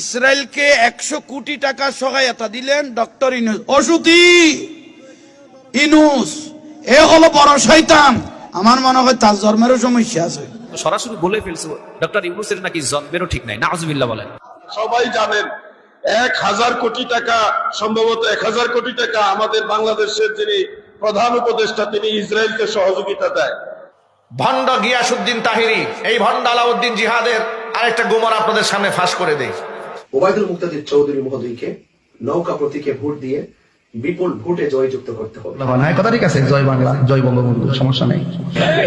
ইসরায়েলকে একশো কোটি টাকা সহায়তা দিলেন ডক্টর ইনুস। অসুতি! ইনুস এ হলো বড় শয়তান। আমার মনে হয় তার জন্মেরও সমস্যা আছে। সরাসরি বলে ফেলছে ডক্টর ইউনুসের নাকি জন্মেরও ঠিক নাই নাজবিল্লা বলেন। সবাই জানেন এক হাজার কোটি টাকা সম্ভবত এক হাজার কোটি টাকা আমাদের বাংলাদেশের যিনি প্রধান উপদেষ্টা তিনি ইসরায়েলকে সহযোগিতা দেয়। ভণ্ড গিয়াসুদ্দিন তাহিরি এই ভণ্ড আলাউদ্দিন জিহাদের আরেকটা গোমর আপনাদের সামনে ফাঁস করে দেয়। ওবায়দুল মুক্তাদির চৌধুরী মহোদয়কে নৌকা প্রতীকে ভোট দিয়ে বিপুল ভোটে জয়যুক্ত করতে হবে। হ্যাঁ কথা ঠিক আছে জয় বাংলা জয় বঙ্গবন্ধু সমস্যা নেই।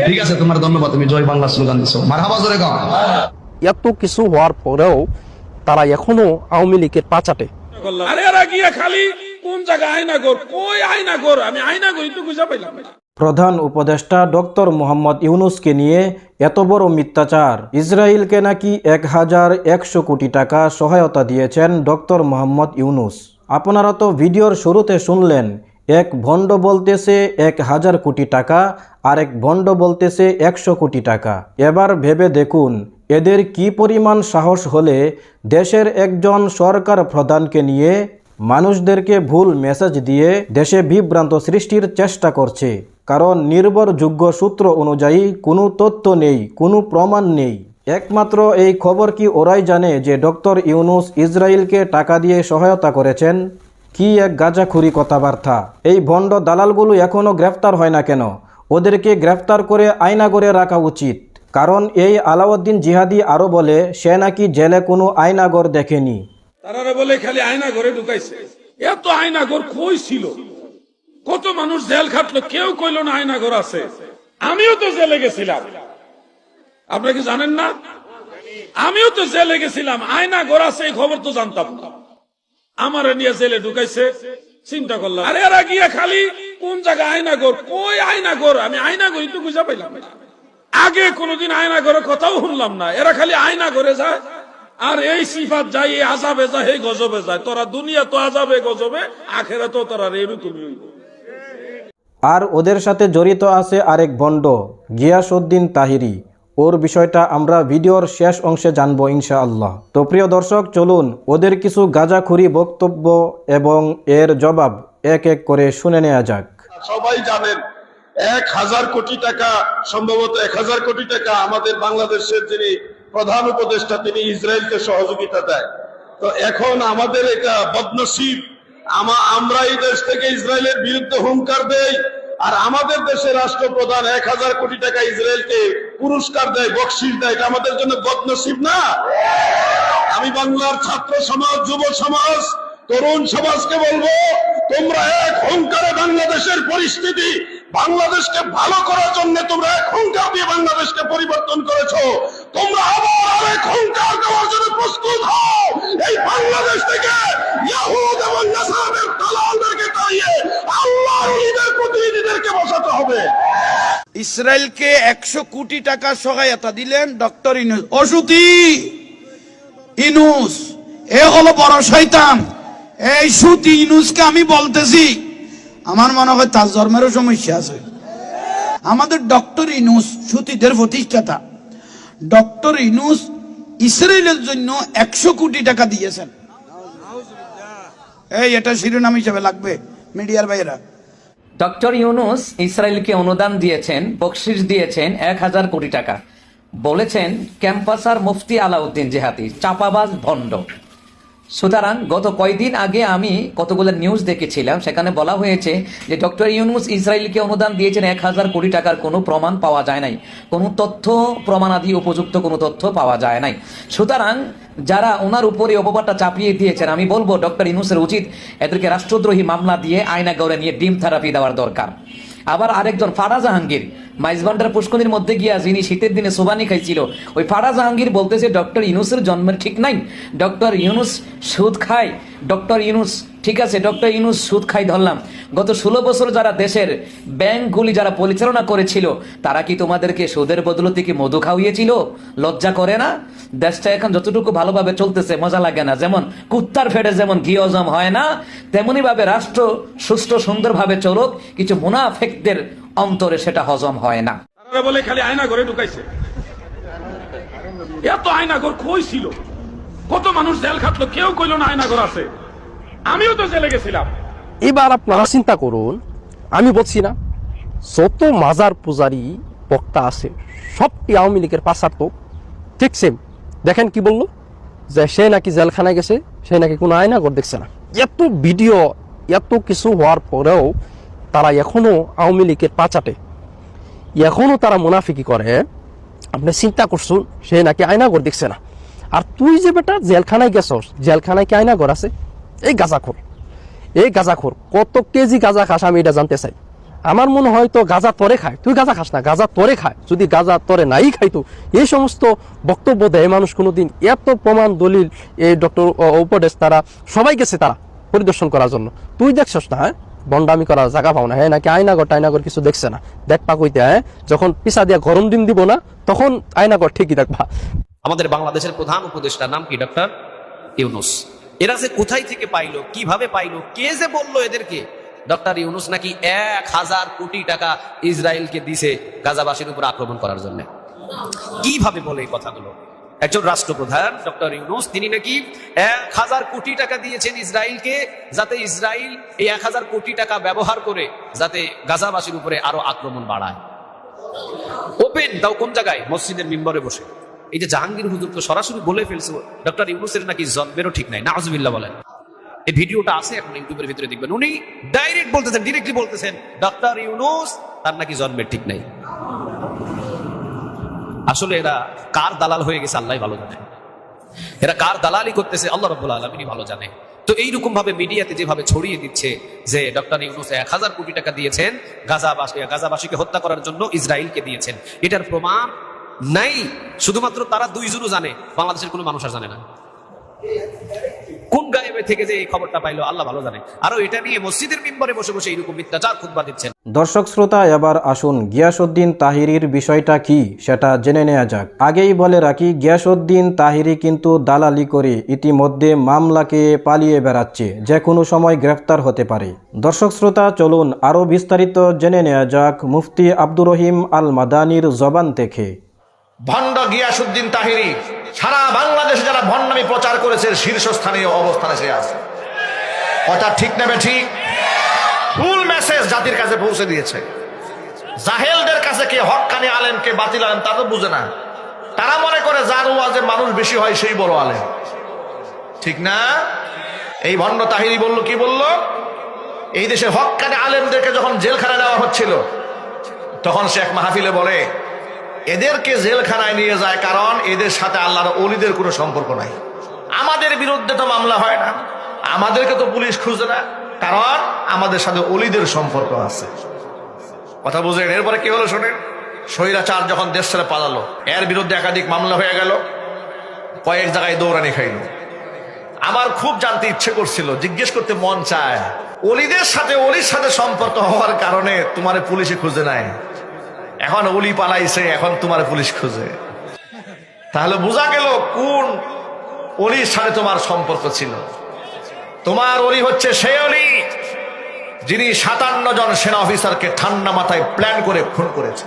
ঠিক আছে তোমার ধন্যবাদ তুমি জয় বাংলা স্লোগান দিছো। মার হাবা জোরে গাও। এত কিছু হওয়ার পরেও তারা এখনও আওয়ামী লীগের পাচাটে। আরে এরা গিয়া খালি কোন জায়গা আয়নাগর? কই আয়নাগর? আমি আয়নাগর একটু খুঁজে পাইলাম। প্রধান উপদেষ্টা ডক্টর মোহাম্মদ ইউনুসকে নিয়ে এত বড় মিথ্যাচার। ইসরায়েলকে নাকি এক হাজার একশো কোটি টাকা সহায়তা দিয়েছেন ডক্টর মোহাম্মদ ইউনুস। আপনারা তো ভিডিওর শুরুতে শুনলেন, এক ভণ্ড বলতেছে এক হাজার কোটি টাকা আর এক ভণ্ড বলতেছে একশো কোটি টাকা। এবার ভেবে দেখুন, এদের কি পরিমাণ সাহস হলে দেশের একজন সরকার প্রধানকে নিয়ে মানুষদেরকে ভুল মেসেজ দিয়ে দেশে বিভ্রান্ত সৃষ্টির চেষ্টা করছে। কারণ নির্ভরযোগ্য সূত্র অনুযায়ী কোনো তথ্য নেই, কোনো প্রমাণ নেই। একমাত্র এই খবর কি ওরাই জানে যে ডক্টর ইউনুস ইসরায়েলকে টাকা দিয়ে সহায়তা করেছেন? কি এক গাঁজাখুরি কথাবার্তা। এই ভণ্ড দালালগুলো এখনও গ্রেফতার হয় না কেন? ওদেরকে গ্রেফতার করে আয়নাগরে রাখা উচিত। কারণ এই আলাউদ্দিন জিহাদি আরও বলে, সে নাকি জেলে কোনো আয়নাগর দেখেনি। তারা বলে খালি আয়না ঘরে ঢুকাইছে। এত আয়না ঘর কই কত মানুষ জেল খাটলো, কেউ কইলো না আয়না ঘর আছে। আমিও তো জেলে গেছিলাম। আপনারা কি জানেন না? আমিও তো জেলে গেছিলাম, আয়না ঘর আছে, এই খবর তো জানতাম না। আমার নিয়ে জেলে ঢুকাইছে, চিন্তা করলাম, আরে এরা গিয়া খালি কোন জায়গা আয়না ঘর, কই আয়না ঘর? আমি আয়না ঘর একটু খুঁজে পাইলাম আগে কোনোদিন আয়না ঘরে কথাও শুনলাম না। এরা খালি আয়না ঘরে যায়, আর এই সিফাত যায়, এই আজাবে যায়, এই গজবে যায়। তোরা দুনিয়া তো আজাবে, গজবে আখেরা তো তোরা এরকমই হইব। আর ওদের সাথে জড়িত আছে আরেক বন্ড গিয়াসউদ্দিন তাহিরি। ওর বিষয়টা আমরা ভিডিওর শেষ অংশে জানব ইনশাআল্লাহ। তো প্রিয় দর্শক, চলুন ওদের কিছু গাঁজাখুরি বক্তব্য এবং এর জবাব এক এক করে শুনে নেওয়া যাক। সবাই জানেন, এক হাজার কোটি টাকা, সম্ভবত এক হাজার কোটি টাকা আমাদের বাংলাদেশের যিনি প্রধান উপদেষ্টা, তিনি ইসরায়েলকে সহযোগিতা দেয়। তো এখন আমাদের এটা বদনসিব। আমা আমরা এই দেশ থেকে ইসরায়েলের বিরুদ্ধে হুঙ্কার দেই। আর আমাদের দেশের রাষ্ট্রপ্রধান এক হাজার কোটি টাকা ইসরায়েলকে পুরস্কার দেয় বকশিস দেয়, এটা আমাদের জন্য বদনসিব না? আমি বাংলার ছাত্র সমাজ, যুব সমাজ, তরুণ সমাজকে বলব, তোমরা এক হুঙ্কারে বাংলাদেশের পরিস্থিতি, বাংলাদেশকে ভালো করার জন্য তোমরা এক হুঙ্কার দিয়ে বাংলাদেশকে পরিবর্তন করেছ। তোমরা আবার আরেক দেওয়ার জন্য প্রস্তুত হও। এই বাংলাদেশ থেকে ইয়াহুদ এবং দালালদেরকে তাড়িয়ে আল্লাহর ঈদের প্রতিনিধিদেরকে বসাতে হবে। ইসরায়েলকে একশো কোটি টাকা সহায়তা দিলেন ডক্টর ইনুস। অসুতি! ইনুস, এ হলো বড় শয়তান। এই সুতি ইনুসকে আমি বলতেছি, আমার মনে হয় তার জন্মেরও সমস্যা আছে। আমাদের ডক্টর ইনুস সুতিদের প্রতিষ্ঠাতা। ডক্টর ইনুস ইসরায়েলের জন্য একশো কোটি টাকা দিয়েছেন। এই, এটা শিরোনাম হিসাবে লাগবে মিডিয়ার বাইরা ডক্টর ইউনুস ইসরায়েলকে অনুদান দিয়েছেন বকশিস দিয়েছেন এক হাজার কোটি টাকা। বলেছেন ক্যাম্পাসার মুফতি আলাউদ্দিন জেহাদি চাপাবাজ ভণ্ড। সুতরাং গত কয়দিন আগে আমি কতগুলো নিউজ দেখেছিলাম, সেখানে বলা হয়েছে যে ডক্টর ইউনুস ইসরায়েলকে অনুদান দিয়েছেন এক হাজার কোটি টাকার কোনো প্রমাণ পাওয়া যায় নাই। কোনো তথ্য প্রমাণাদি উপযুক্ত কোনো তথ্য পাওয়া যায় নাই। সুতরাং যারা ওনার উপরে অপবাদটা চাপিয়ে দিয়েছেন, আমি বলব ডক্টর ইউনুসের উচিত এদেরকে রাষ্ট্রদ্রোহী মামলা দিয়ে আয়না গড়ে নিয়ে ডিম থেরাপি দেওয়ার দরকার। আবার আরেকজন ফারা জাহাঙ্গীর মাইজবান্ডার পুষ্কনির মধ্যে গিয়া যিনি শীতের দিনে সোবানি খাইছিল, ওই ফারা জাহাঙ্গীর বলতেছে, ডক্টর ইউনুসের জন্মের ঠিক নাই। ডক্টর ইউনুস সুদ খায়। ডক্টর ইউনুস, ঠিক আছে, ডক্টর ইউনুস সুদ খাই ধরলাম। গত ষোলো বছর যারা দেশের ব্যাংকগুলি যারা পরিচালনা করেছিল, তারা কি তোমাদেরকে সুদের বদলতে কি মধু খাওয়িয়েছিল? লজ্জা করে না? দেশটা এখন যতটুকু ভালোভাবে চলতেছে, মজা লাগে না। যেমন কুত্তার ফেটে যেমন ঘি হজম হয় না তেমনি ভাবে রাষ্ট্র সুষ্ঠু সুন্দরভাবে চলুক। কিছু মুনাফেকদের অন্তরে সেটা হজম হয় না। বলে খালি আয়না ঘরে ঢুকাইছে। এত আয়না ঘর কই ছিল? কত মানুষ জেল খাটলো কেউ কইলো না আয়নাঘর আছে। আমিও তো জেলে গেছিলাম। এবার আপনারা চিন্তা করুন আমি বলছি না যত মাজার পূজারি বক্তা আছে সবটি আওয়ামী লীগের পাশার তো ঠিক সেম দেখেন কি বলল? যে সে নাকি জেলখানায় গেছে সে নাকি কোনো আয়নাগর দেখছে না। এত ভিডিও এত কিছু হওয়ার পরেও তারা এখনও আওয়ামী লীগের পাচাটে। এখনও তারা মুনাফিকি করে। আপনি চিন্তা করছুন, সে নাকি আয়নাগর দেখছে না। আর তুই যে বেটা, জেলখানায় গেছস, জেলখানায় কি আয়নাগর আছে? এই গাঁজাখোর। এই গাঁজাখোর, কত কেজি গাঁজা খাস আমি এটা জানতে চাই। আমার মনে হয় তো গাঁজা তরে খায়। তুই গাঁজা খাস না, গাঁজা তরে খায়। যদি গাঁজা তরে নাই খাইতো এই সমস্ত বক্তব্য দেয় মানুষ কোনোদিন। এত প্রমাণ, দলিল, এই ডক্টর উপদেশ তারা সবাই গেছে তারা পরিদর্শন করার জন্য। তুই দেখছস না হ্যাঁ? বন্ডামি করার জায়গা পাও না হ্যাঁ নাকি আয়নাগর টাইনাগর কিছু দেখছে না? দেখবা কইতে হ্যাঁ যখন পিসা দিয়া গরম দিন দিব না, তখন আয়নাগর ঠিকই দেখবা আমাদের বাংলাদেশের প্রধান উপদেষ্টার নাম কি ডক্টর ইউনুস। এরা যে কোথায় থেকে পাইলো, কীভাবে পাইলো, কে যে বলল এদেরকে? ডক্টর ইউনুস নাকি এক হাজার কোটি টাকা ইসরায়েলকে দিছে গাজাবাসীর উপর আক্রমণ করার জন্য। কীভাবে বলে এই কথাগুলো? একজন রাষ্ট্রপ্রধান, ডক্টর ইউনুস, তিনি নাকি এক হাজার কোটি টাকা দিয়েছেন ইসরায়েলকে যাতে ইসরায়েল এই এক হাজার কোটি টাকা ব্যবহার করে যাতে গাজাবাসীর উপরে আরও আক্রমণ বাড়ায়। ওপেন তাও কোন জায়গায়? মসজিদের মিম্বরে বসে। এই যে জাহাঙ্গীর হুজুর তো সরাসরি বলে ফেলছে, ডক্টর ইউনুসের নাকি জন্মেরও ঠিক নাই নাজবিল্লা বলেন। এই ভিডিওটা আছে, এখন ইউটিউবের ভিতরে দেখবেন। উনি ডাইরেক্ট বলতেছেন ডিরেক্টলি বলতেছেন, ডক্টর ইউনুস, তার নাকি জন্মের ঠিক নাই। আসলে এরা কার দালাল হয়ে গেছে আল্লাহ ভালো জানে। এরা কার দালালি করতেছে আল্লাহ রব্বুল আলমিনই ভালো জানে। তো এইরকম ভাবে মিডিয়াতে যেভাবে ছড়িয়ে দিচ্ছে যে ডক্টর ইউনুস এক হাজার কোটি টাকা দিয়েছেন, গাজাবাসী গাজাবাসীকে হত্যা করার জন্য ইসরায়েলকে দিয়েছেন। এটার প্রমাণ নাই। শুধুমাত্র তারা দুইজনও জানে, বাংলাদেশের কোনো মানুষ আর জানে না। গায়েবে থেকে যে এই খবরটা পাইলো আল্লাহ ভালো জানে। আরও এটা নিয়ে মসজিদের মিম্বরে বসে বসে এইরকম মিথ্যাচার খুতবা দিচ্ছেন। দর্শক শ্রোতা এবার আসুন গিয়াসউদ্দিন তাহিরির বিষয়টা কি সেটা জেনে নেওয়া যাক। আগেই বলে রাখি গিয়াসউদ্দিন তাহিরি কিন্তু দালালি করে ইতিমধ্যে মামলাকে পালিয়ে বেড়াচ্ছে যে কোনো সময় গ্রেফতার হতে পারে। দর্শক শ্রোতা চলুন আরও বিস্তারিত জেনে নেওয়া যাক মুফতি আব্দুর রহিম আল মাদানির জবান থেকে। ভণ্ড গিয়াসুদ্দিন তাহিরি সারা বাংলাদেশে যারা ভণ্ডামি প্রচার করেছে শীর্ষস্থানীয় অবস্থানে সে আছে। কথা ঠিক নেবে ঠিক ফুল মেসেজ জাতির কাছে পৌঁছে দিয়েছে। জাহেলদের কাছে কে হকানি আলেম, কে বাতিল আলেম, তা তো বুঝে না। তারা মনে করে যার ওয়াজে মানুষ বেশি হয়, সেই বড় আলেম। ঠিক না? এই ভণ্ড তাহিরি বলল, কি বলল? এই দেশে হকানি আলেমদেরকে যখন জেলখানা নেওয়া হচ্ছিল, তখন শেখ মাহফিলে বলে এদেরকে জেলখানায় নিয়ে যায় কারণ এদের সাথে আল্লাহর অলিদের কোনো সম্পর্ক নাই। আমাদের বিরুদ্ধে তো মামলা হয় না। আমাদেরকে তো পুলিশ খুঁজে না। কারণ আমাদের সাথে অলিদের সম্পর্ক আছে। কথা বুঝলেন? এরপরে কি হলো শোনেন? স্বৈরাচার যখন দেশ ছেড়ে পালালো, এর বিরুদ্ধে একাধিক মামলা হয়ে গেল। কয়েক জায়গায় দৌড়ানি খাইলো। আমার খুব জানতে ইচ্ছে করছিল, জিজ্ঞেস করতে মন চায় অলিদের সাথে অলির সাথে সম্পর্ক হওয়ার কারণে তোমার পুলিশে খুঁজে নেয় এখন অলি পালাইছে, এখন তোমার পুলিশ খুঁজে। তাহলে বোঝা গেল কোন অলির সাথে তোমার সম্পর্ক ছিল। তোমার অলি হচ্ছে সে অলি, যিনি সাতান্ন জন সেনা অফিসারকে ঠান্ডা মাথায় প্ল্যান করে খুন করেছে।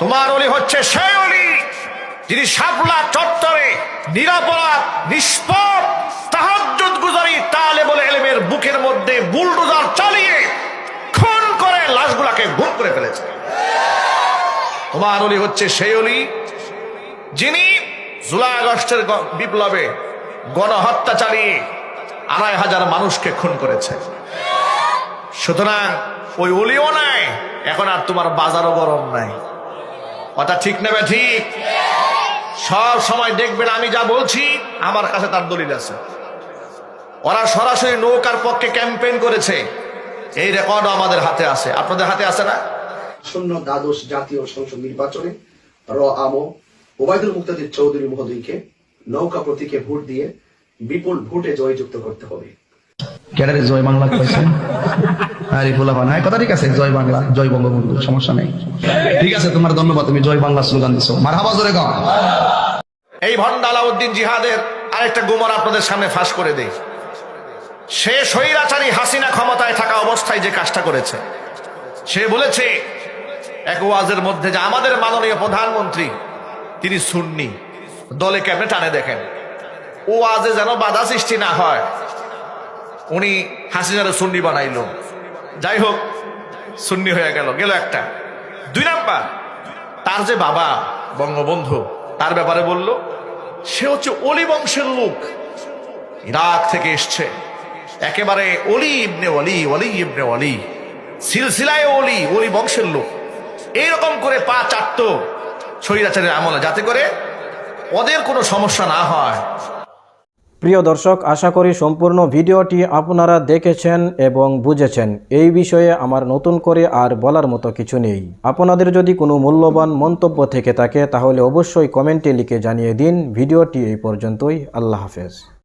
তোমার অলি হচ্ছে সে অলি, যিনি শাপলা চত্বরে নিরাপরাধ নিষ্পদ তোমার অলি হচ্ছে সেই অলি, যিনি জুলাই আগস্টের বিপ্লবে গণহত্যা চালিয়ে আড়াই হাজার মানুষকে খুন করেছে। সুতরাং ওই অলিও নাই, এখন আর তোমার বাজারও গরম নাই। কথা ঠিক নেবে ঠিক? সব সময় দেখবেন আমি যা বলছি, আমার কাছে তার দলিল আছে। ওরা সরাসরি নৌকার পক্ষে ক্যাম্পেইন করেছে। এই রেকর্ডও আমাদের হাতে আছে। আপনাদের হাতে আছে না? আসন্ন দ্বাদশ জাতীয় সংসদ নির্বাচনে র আমো ওবায়দুল মুক্তাদির চৌধুরী মহোদয়কে নৌকা প্রতীকে ভোট দিয়ে বিপুল ভোটে জয়যুক্ত করতে হবে। ক্যাডারে জয় বাংলা কয়েছে আরে ফুলা বানা কথা ঠিক আছে জয় বাংলা জয় বঙ্গবন্ধু সমস্যা নেই। ঠিক আছে তোমার ধন্যবাদ তুমি জয় বাংলা স্লোগান দিছো। মার হাবা জোরে গাও। এই ভণ্ড আলাউদ্দিন জিহাদের আরেকটা গুমর আপনাদের সামনে ফাঁস করে দেই। সে স্বৈরাচারী হাসিনা ক্ষমতায় থাকা অবস্থায় যে কাজটা করেছে সে বলেছে এক ওয়াজের মধ্যে যে আমাদের মাননীয় প্রধানমন্ত্রী, তিনি সুন্নি। দলে কেমনে টানে দেখেন? ও আজে যেন বাধা সৃষ্টি না হয়। উনি হাসিনারে সুন্নি বানাইলো। যাই হোক, সুন্নি হয়ে গেল। গেল একটা। দুই নাম্বার, তার যে বাবা বঙ্গবন্ধু, তার ব্যাপারে বলল, সে হচ্ছে অলি বংশের লোক। ইরাক থেকে এসছে। একেবারে অলি ইবনে অলি অলি ইবনে অলি সিলসিলায় অলি অলি বংশের লোক। এইরকম করে পা চাটত শরীরাচারের আমলে, যাতে করে ওদের কোনো সমস্যা না হয়। প্রিয় দর্শক, আশা করি সম্পূর্ণ ভিডিওটি আপনারা দেখেছেন এবং বুঝেছেন। এই বিষয়ে আমার নতুন করে আর বলার মতো কিছু নেই। আপনাদের যদি কোনো মূল্যবান মন্তব্য থেকে থাকে, তাহলে অবশ্যই কমেন্টে লিখে জানিয়ে দিন। ভিডিওটি এই পর্যন্তই। আল্লাহ হাফেজ।